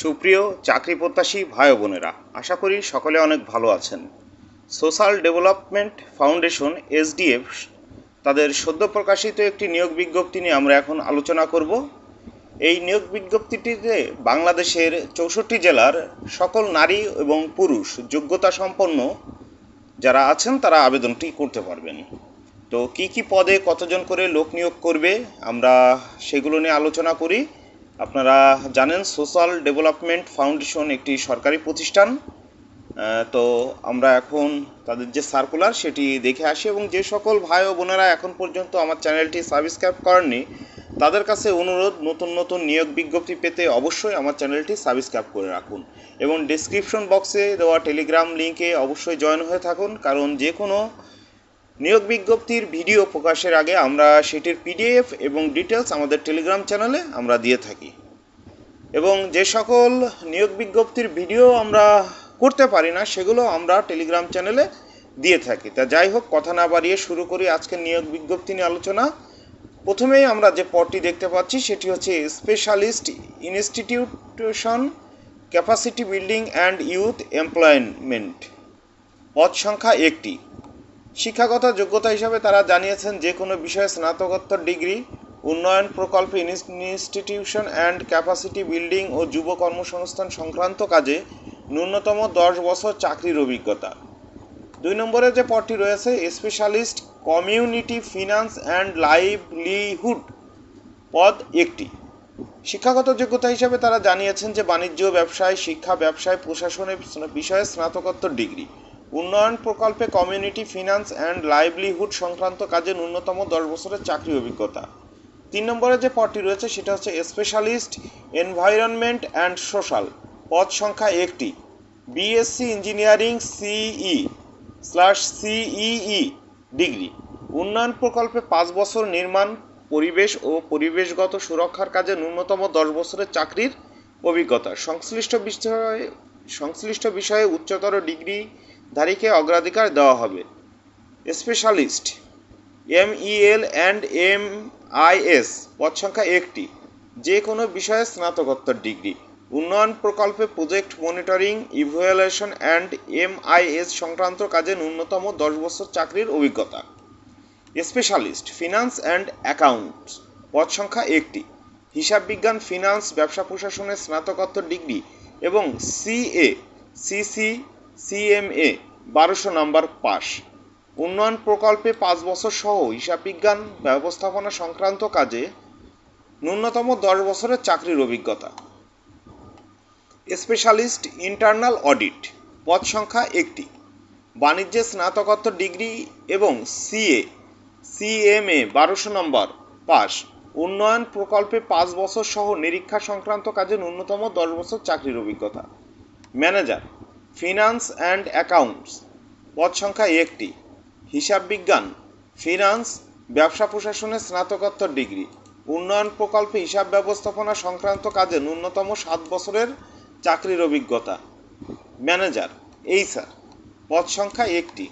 সুপ্রিয় চাকরি প্রত্যাশী ভাই বোনেরা, আশা করি সকলে অনেক ভালো আছেন। সোশ্যাল ডেভেলপমেন্ট ফাউন্ডেশন, এসডিএফ, তাদের সদ্য প্রকাশিত একটি নিয়োগ বিজ্ঞপ্তি নিয়ে আমরা এখন আলোচনা করব। এই নিয়োগ বিজ্ঞপ্তিটিতে বাংলাদেশের চৌষট্টি জেলার সকল নারী এবং পুরুষ যোগ্যতা সম্পন্ন যারা আছেন, তারা আবেদনটি করতে পারবেন। তো কি কি পদে কতজন করে লোক নিয়োগ করবে, আমরা সেগুলো নিয়ে আলোচনা করি। আপনারা জানেন, সোশ্যাল ডেভেলপমেন্ট ফাউন্ডেশন একটি সরকারি প্রতিষ্ঠান। তো আমরা এখন তাদের যে সার্কুলার, সেটি দেখে আসি এবং যে সকল ভাই ও বোনেরা এখন পর্যন্ত আমার চ্যানেলটি সাবস্ক্রাইব করেননি, তাদের কাছে অনুরোধ, নতুন নতুন নিয়োগ বিজ্ঞপ্তি পেতে অবশ্যই আমার চ্যানেলটি সাবস্ক্রাইব করে রাখুন এবং ডেসক্রিপশন বক্সে দেওয়া টেলিগ্রাম লিঙ্কে অবশ্যই জয়েন হয়ে থাকুন, কারণ যে কোনো নিয়োগ বিজ্ঞপ্তির ভিডিও প্রকাশের আগে আমরা সেটির পিডিএফ এবং ডিটেলস আমাদের টেলিগ্রাম চ্যানেলে আমরা দিয়ে থাকি। এবং যে সকল নিয়োগ বিজ্ঞপ্তির ভিডিও আমরা করতে পারি না, সেগুলো আমরা টেলিগ্রাম চ্যানেলে দিয়ে থাকি। তা যাই হোক, কথা না বাড়িয়ে শুরু করি আজকের নিয়োগ বিজ্ঞপ্তি নিয়ে আলোচনা। প্রথমেই আমরা যে পদটি দেখতে পাচ্ছি, সেটি হচ্ছে specialist institution capacity building and youth employment পদ সংখ্যা একটি। শিক্ষাগত যোগ্যতা হিসাবে তারা জানিয়েছেন যে কোনো বিষয়ে স্নাতকোত্তর ডিগ্রি, উন্নয়ন প্রকল্পে, ইনস্টিটিউশন অ্যান্ড ক্যাপাসিটি বিল্ডিং ও যুব কর্মসংস্থান সংক্রান্ত কাজে ন্যূনতম দশ বছর চাকরির অভিজ্ঞতা। দুই নম্বরে যে পদটি রয়েছে, specialist community finance and livelihood পদ একটি। শিক্ষাগত যোগ্যতা হিসাবে তারা জানিয়েছেন যে বাণিজ্য ব্যবসায়, শিক্ষা ব্যবসায়, প্রশাসনের বিষয়ে স্নাতকোত্তর ডিগ্রি। উন্নয়ন প্রকল্পে কমিউনিটি ফিনান্স অ্যান্ড লাইভলিহুড সংক্রান্ত কাজে ন্যূনতম দশ বছরের চাকরি অভিজ্ঞতা। তিন নম্বরে যে পদটি রয়েছে, সেটা হচ্ছে স্পেশালিস্ট এনভায়রনমেন্ট অ্যান্ড সোশ্যাল পদ সংখ্যা একটি। BSc engineering CE slash CEE degree উন্নয়ন প্রকল্পে পাঁচ বছর নির্মাণ, পরিবেশ ও পরিবেশগত সুরক্ষার কাজে ন্যূনতম দশ বছরের চাকরির অভিজ্ঞতা। সংশ্লিষ্ট বিষয়ে সংশ্লিষ্ট বিষয়ে উচ্চতর ডিগ্রিধারীকে অগ্রাধিকার দেওয়া হবে। Specialist, M EL and M IS পদ সংখ্যা একটি, যে কোনো বিষয়ে স্নাতকোত্তর ডিগ্রি। উন্নয়ন প্রকল্পে project monitoring, evaluation and MIS সংক্রান্ত কাজে ন্যূনতম দশ বছর চাকরির অভিজ্ঞতা। স্পেশালিস্ট, ফিনান্স অ্যান্ড অ্যাকাউন্টস পদ সংখ্যা একটি। হিসাব বিজ্ঞান, ফিনান্স, ব্যবসা প্রশাসনের স্নাতকোত্তর ডিগ্রি এবং সিএ সিসি সিএমএ, বারোশো নম্বর পাস উন্নয়ন প্রকল্পে পাঁচ বছর সহ হিসাব বিজ্ঞান ব্যবস্থাপনা সংক্রান্ত কাজে ন্যূনতম দশ বছরের চাকরির অভিজ্ঞতা। স্পেশালিস্ট ইন্টারনাল অডিট, পদ সংখ্যা একটি। বাণিজ্যে স্নাতকোত্তর ডিগ্রি এবং সিএ, সিএমএ, বারোশো নম্বর পাস উন্নয়ন প্রকল্পে পাঁচ বছর সহ নিরীক্ষা সংক্রান্ত কাজে ন্যূনতম দশ বছর চাকরির অভিজ্ঞতা। ম্যানেজার ফিনান্স অ্যান্ড অ্যাকাউন্টস পদ সংখ্যা একটি। হিসাব বিজ্ঞান। ফিনান্স ব্যবসা প্রশাসনের স্নাতকোত্তর ডিগ্রি। উন্নয়ন প্রকল্পে হিসাব ব্যবস্থাপনা সংক্রান্ত কাজে ন্যূনতম সাত বছরের চাকরির অভিজ্ঞতা। ম্যানেজার এই স্যার পদ সংখ্যা একটি।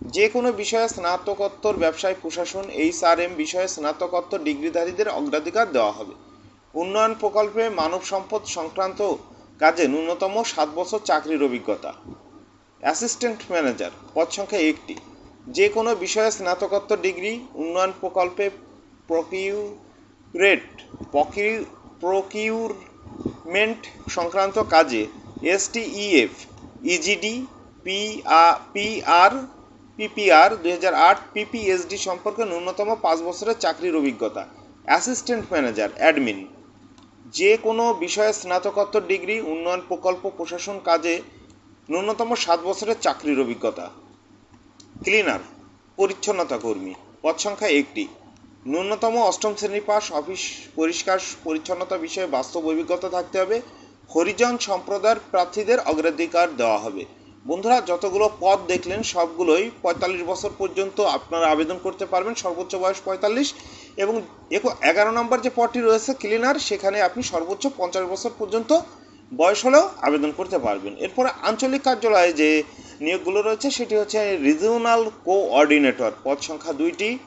যে কোনো বিষয়ে স্নাতকোত্তর ব্যবসায় প্রশাসন এইচ আর এম বিষয়ে স্নাতকোত্তর ডিগ্রিধারীদের অগ্রাধিকার দেওয়া হবে। উন্নয়ন প্রকল্পে মানব সম্পদ সংক্রান্ত কাজে ন্যূনতম সাত বছর চাকরির অভিজ্ঞতা। অ্যাসিস্ট্যান্ট ম্যানেজার, পদ সংখ্যা একটি। যে কোনো বিষয়ে স্নাতকোত্তর ডিগ্রি, উন্নয়ন প্রকল্পে প্রকিউরেট প্রকিউরমেন্ট সংক্রান্ত কাজে এসটিইএফ, ইজিডি পিআর, পিপিআর দুই হাজার আট পিপিএসডি সম্পর্কে ন্যূনতম পাঁচ বছরের চাকরির অভিজ্ঞতা। Assistant manager, admin. যে কোনো বিষয়ে স্নাতকোত্তর ডিগ্রি, উন্নয়ন প্রকল্প, প্রশাসন কাজে ন্যূনতম সাত বছরের চাকরির অভিজ্ঞতা। ক্লিনার, পরিচ্ছন্নতা কর্মী, পদ সংখ্যা একটি। ন্যূনতম অষ্টম শ্রেণি পাস, অফিস পরিষ্কার, পরিচ্ছন্নতা বিষয়ে বাস্তব অভিজ্ঞতা থাকতে হবে। হরিজন সম্প্রদায়ের প্রার্থীদের অগ্রাধিকার দেওয়া হবে। বন্ধুরা, যতগুলো পদ দেখলেন, সবগুলোই পঁয়তাল্লিশ বছর পর্যন্ত আপনারা আবেদন করতে পারবেন। সর্বোচ্চ বয়স পঁয়তাল্লিশ। এবং এগো- এগারো নম্বর যে পদটি রয়েছে ক্লিনার সেখানে আপনি সর্বোচ্চ পঞ্চাশ বছর পর্যন্ত বয়স হলেও আবেদন করতে পারবেন। এরপরে আঞ্চলিক কার্যালয়ে যে নিয়োগগুলো রয়েছে, সেটি হচ্ছে রিজিওনাল কোঅর্ডিনেটর পদ সংখ্যা দুইটি।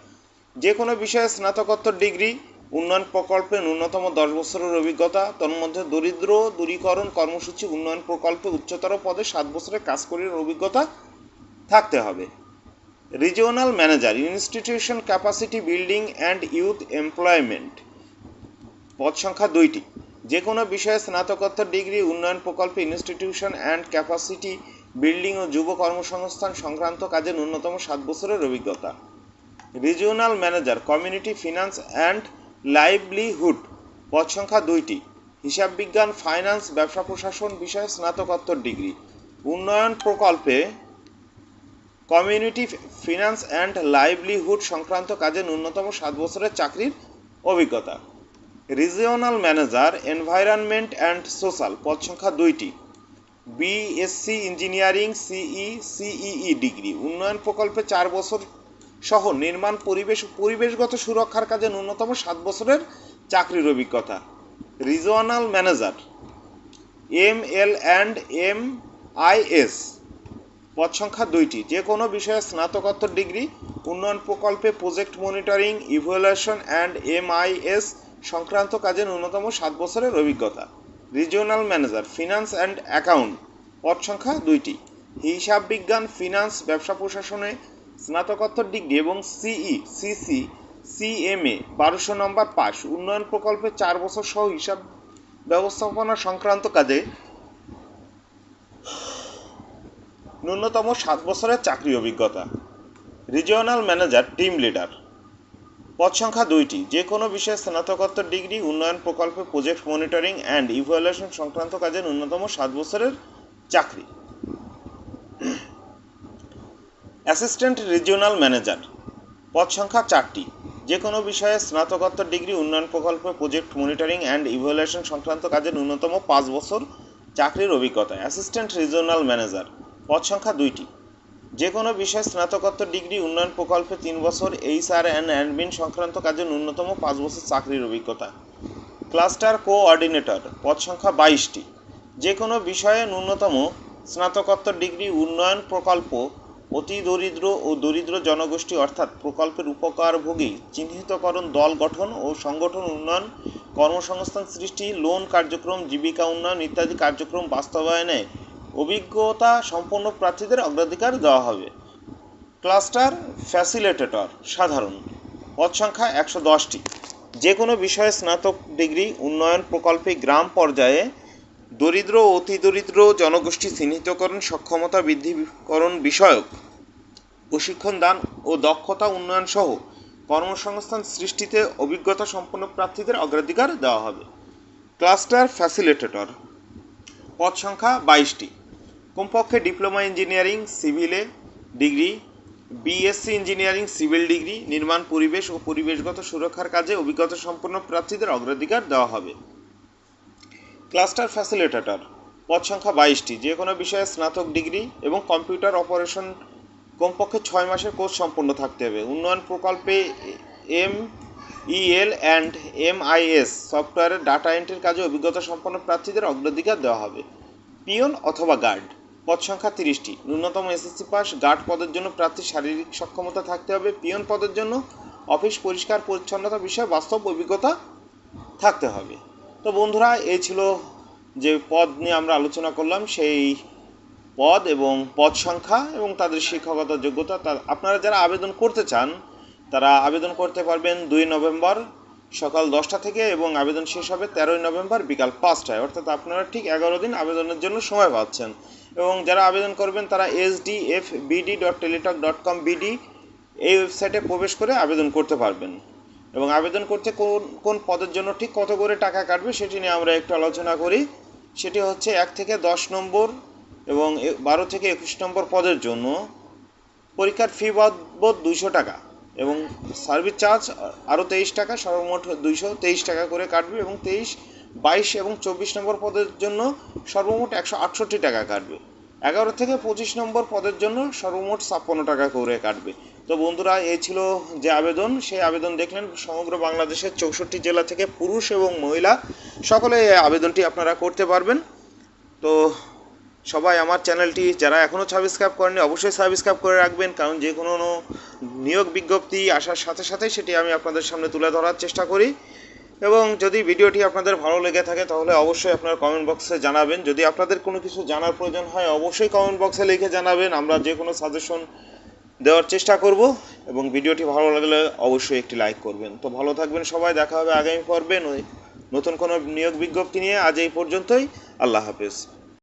যে কোনো বিষয়ে স্নাতকোত্তর ডিগ্রি, উন্নয়ন প্রকল্পে ন্যূনতম দশ বছরের অভিজ্ঞতা, তন্মধ্যে দরিদ্র, দূরীকরণ কর্মসূচি, উন্নয়ন প্রকল্পে উচ্চতর পদে সাত বছরের কাজ করার অভিজ্ঞতা থাকতে হবে। Regional manager institution capacity building and youth employment পদ সংখ্যা দুইটি। যে কোনো বিষয়ে স্নাতকোত্তর ডিগ্রি, উন্নয়ন প্রকল্পে ইনস্টিটিউশন অ্যান্ড ক্যাপাসিটি বিল্ডিং ও যুব কর্মসংস্থান সংক্রান্ত কাজে ন্যূনতম সাত বছরের অভিজ্ঞতা। Regional manager community finance and livelihood পদ সংখ্যা দুইটি। হিসাব বিজ্ঞান ফাইন্যান্স ব্যবসা প্রশাসন বিষয়ে স্নাতকোত্তর ডিগ্রি। উন্নয়ন প্রকল্পে কমিউনিটি ফিনান্স অ্যান্ড লাইভলিহুড সংক্রান্ত কাজে ন্যূনতম সাত বছরের চাকরির অভিজ্ঞতা। Regional manager, environment and social, পদ সংখ্যা দুইটি। BSc engineering CE CEE degree. উন্নয়ন প্রকল্পে চার বছর সহ নির্মাণ পরিবেশ পরিবেশগত সুরক্ষার কাজে ন্যূনতম সাত বছরের চাকরির অভিজ্ঞতা। Regional manager M L and M IS পদ সংখ্যা দুইটি। যে কোনো বিষয়ে স্নাতকোত্তর ডিগ্রি, উন্নয়ন প্রকল্পে project monitoring evaluation and MIS সংক্রান্ত কাজে ন্যূনতম সাত বছরের অভিজ্ঞতা। Regional manager finance and account পদ সংখ্যা দুইটি। হিসাব বিজ্ঞান ফিনান্স ব্যবসা প্রশাসনে স্নাতকোত্তর ডিগ্রি এবং সিই সিসি সিএমএ বারোশো নম্বর পাস। উন্নয়ন প্রকল্পে চার বছর সহ হিসাব ব্যবস্থাপনা সংক্রান্ত কাজে ন্যূনতম সাত বছরের চাকরি অভিজ্ঞতা। রিজিওনাল ম্যানেজার টিম লিডার পদ সংখ্যা দুইটি। যে কোনো বিষয়ে স্নাতকোত্তর ডিগ্রি, উন্নয়ন প্রকল্পে প্রজেক্ট মনিটরিং অ্যান্ড ইভ্যালুয়েশন সংক্রান্ত কাজে ন্যূনতম সাত বছরের চাকরি। অ্যাসিস্ট্যান্ট রিজিওনাল ম্যানেজার পদ সংখ্যা চারটি। যে কোনো বিষয়ে স্নাতকোত্তর ডিগ্রি, উন্নয়ন প্রকল্পে প্রজেক্ট মনিটরিং অ্যান্ড ইভ্যালুয়েশন সংক্রান্ত কাজে ন্যূনতম পাঁচ বছর চাকরির অভিজ্ঞতা। অ্যাসিস্ট্যান্ট রিজিওনাল ম্যানেজার পদ সংখ্যা দুইটি। যে কোনো বিষয়ে স্নাতকোত্তর ডিগ্রি উন্নয়ন প্রকল্পে তিন বছর এইচ এইচআর অ্যান্ড অ্যাডমিন সংক্রান্ত কাজে ন্যূনতম পাঁচ বছর চাকরির অভিজ্ঞতা। ক্লাস্টার কোঅর্ডিনেটর, পদ সংখ্যা বাইশটি। যে কোনো বিষয়ে ন্যূনতম স্নাতকোত্তর ডিগ্রি উন্নয়ন প্রকল্প অতি দরিদ্র ও দরিদ্র জনগোষ্ঠী অর্থাৎ প্রকল্পের উপকারভোগী, চিহ্নিতকরণ দল গঠন ও সংগঠন উন্নয়ন, কর্মসংস্থান সৃষ্টি, লোন কার্যক্রম, জীবিকা উন্নয়ন ইত্যাদি কার্যক্রম বাস্তবায়নে অভিজ্ঞতা সম্পন্ন প্রার্থীদের অগ্রাধিকার দেওয়া হবে। ক্লাস্টার ফ্যাসিলিটেটর, সাধারণ। পদ সংখ্যা একশো দশটি। যে কোনো বিষয়ে স্নাতক ডিগ্রি, উন্নয়ন প্রকল্পে গ্রাম পর্যায়ে দরিদ্র, অতি দরিদ্র জনগোষ্ঠী চিহ্নিতকরণ, সক্ষমতা বৃদ্ধিকরণ বিষয়ক প্রশিক্ষণ দান ও দক্ষতা উন্নয়ন সহ কর্মসংস্থান সৃষ্টিতে অভিজ্ঞতা সম্পন্ন প্রার্থীদের অগ্রাধিকার দেওয়া হবে। ক্লাস্টার ফ্যাসিলিটেটর, পদ সংখ্যা বাইশটি। কমপক্ষে diploma engineering, সিভিলে degree, BSc engineering, civil degree, নির্মাণ পরিবেশ ও পরিবেশগত সুরক্ষার কাজে অভিজ্ঞতা সম্পন্ন প্রার্থীদের অগ্রাধিকার দেওয়া হবে। ক্লাস্টার ফ্যাসিলিটেটর, পদ সংখ্যা বাইশটি, যে কোনো বিষয়ে স্নাতক ডিগ্রি এবং কম্পিউটার অপারেশন কমপক্ষে ছয় মাসের কোর্স সম্পন্ন থাকতে হবে। উন্নয়ন প্রকল্পে এম ইএল অ্যান্ড এমআইএস সফটওয়্যারের ডাটা এন্ট্রির কাজে অভিজ্ঞতা সম্পন্ন প্রার্থীদের অগ্রাধিকার দেওয়া হবে। পিয়ন অথবা গার্ড পদ সংখ্যা তিরিশটি। ন্যূনতম এসএসসি পাস গার্ড পদের জন্য প্রার্থীর শারীরিক সক্ষমতা থাকতে হবে, পিয়ন পদের জন্য অফিস পরিষ্কার পরিচ্ছন্নতা বিষয়ে বাস্তব অভিজ্ঞতা থাকতে হবে। তো বন্ধুরা, এই ছিল যে পদ নিয়ে আমরা আলোচনা করলাম, সেই পদ এবং পদ সংখ্যা এবং তাদের শিক্ষাগত যোগ্যতা। আপনারা যারা আবেদন করতে চান, তারা আবেদন করতে পারবেন দুই নভেম্বর সকাল দশটা থেকে এবং আবেদন শেষ হবে তেরোই নভেম্বর বিকাল পাঁচটায়। অর্থাৎ আপনারা ঠিক এগারো দিন আবেদনের জন্য সময় পাচ্ছেন। এবং যারা আবেদন করবেন, তারা S D F BD dot Teletalk dot com BD এই ওয়েবসাইটে প্রবেশ করে আবেদন করতে পারবেন। এবং আবেদন করতে কোন কোন পদের জন্য ঠিক কত করে টাকা কাটবে সেটি নিয়ে আমরা একটু আলোচনা করি। সেটি হচ্ছে এক থেকে দশ নম্বর এবং বারো থেকে একুশ নম্বর পদের জন্য। পরীক্ষার ফি বাবদ দুইশো টাকা। এবং সার্ভিস চার্জ আরও তেইশ টাকা, সর্বমোট দুইশো তেইশ টাকা করে কাটবে এবং তেইশ, বাইশ এবং চব্বিশ নম্বর পদের জন্য সর্বমোট একশো আটষট্টি টাকা কাটবে। এগারো থেকে পঁচিশ নম্বর পদের জন্য সর্বমোট ছাপ্পান্ন টাকা করে কাটবে। তো বন্ধুরা, এই ছিল যে আবেদন। সেই আবেদন দেখলেন সমগ্র বাংলাদেশের চৌষট্টি জেলা থেকে পুরুষ এবং মহিলা। সকলে আবেদনটি আপনারা করতে পারবেন। তো সবাই আমার চ্যানেলটি যারা এখনও সাবস্ক্রাইব করেনি অবশ্যই সাবস্ক্রাইব করে রাখবেন, কারণ যে কোনো নিয়োগ বিজ্ঞপ্তি আসার সাথে সাথে সেটি আমি আপনাদের সামনে তুলে ধরার চেষ্টা করি। এবং যদি ভিডিওটি আপনাদের ভালো লেগে থাকে, তাহলে অবশ্যই আপনার কমেন্ট বক্সে জানাবেন। যদি আপনাদের কোনো কিছু জানার প্রয়োজন হয়, অবশ্যই কমেন্ট বক্সে লিখে জানাবেন। আমরা যে কোনো সাজেশন দেওয়ার চেষ্টা করব, এবং ভিডিওটি ভালো লাগলে অবশ্যই একটি লাইক করবেন। তো ভালো থাকবেন সবাই, দেখা হবে আগামী পর্বে নতুন কোনো নিয়োগ বিজ্ঞপ্তি নিয়ে। আজ এই পর্যন্তই, আল্লাহ হাফেজ।